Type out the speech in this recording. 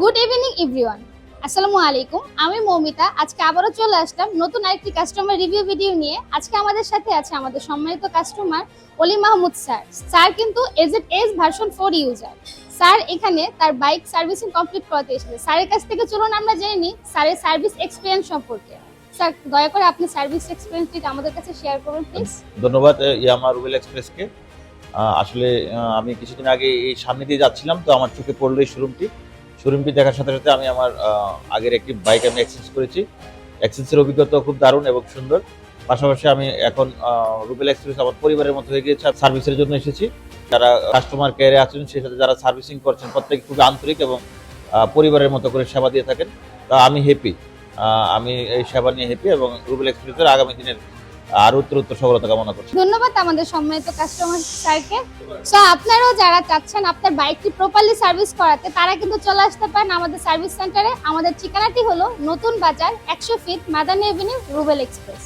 Good evening everyone আসসালামু আলাইকুম আমি মৌমিতা। আজকে আবারও চলে আসলাম নতুন আরেকটি কাস্টমার রিভিউ ভিডিও নিয়ে। আজকে আমাদের সাথে আছে আমাদের সম্মানিত customer Oli Mahmud sir. Sir কিন্তু AZ S version four user sir এখানে তার বাইক সার্ভিসিং কমপ্লিট করতে এসেছে। স্যারের কাছ থেকে চলুন আমরা জেনে নিই স্যারের সার্ভিস এক্সপিরিয়েন্স সম্পর্কে। স্যার, দয়া করে আপনি সার্ভিস এক্সপিরিয়েন্সটি আমাদের কাছে শেয়ার করুন প্লিজ ধন্যবাদ ইয়ামা রুবেল এক্সপ্রেসকে আসলে আমি কিছুদিন আগে এই সামনে দিয়ে যাচ্ছিলাম, তো আমার চোখে পড়ল এই শোরুমটি শোরুমটি দেখার সাথে সাথে আমি আমার আগের একটি বাইক আমি এক্সচেঞ্জ করেছি। এক্সচেঞ্জের অভিজ্ঞতা খুব দারুণ এবং সুন্দর। পাশাপাশি আমি এখন রুবেল এক্সপ্রেস আমার পরিবারের মতো হয়ে গিয়েছে সার্ভিসের জন্য এসেছি। যারা কাস্টমার কেয়ারে আছেন, সেই সাথে যারা সার্ভিসিং করছেন, প্রত্যেকে খুবই আন্তরিক এবং পরিবারের মতো করে সেবা দিয়ে থাকেন। তা আমি হ্যাপি আমি এই সেবা নিয়ে হ্যাপি এবং রুবেল এক্সপ্রেসের আগামী দিনের আরও উত্তর উত্তর সফলতা কামনা করছি। ধন্যবাদ আমাদের সম্মানিত কাস্টমার স্যারকে সো আপনারাও যারা চাচ্ছেন আপনার বাইকটি প্রপারলি সার্ভিস করাতে, তারা কিন্তু চলে আসতে পারেন আমাদের সার্ভিস সেন্টারে আমাদের ঠিকানাটি হলো নতুন বাজার একশো feet Madani avenue Rubel express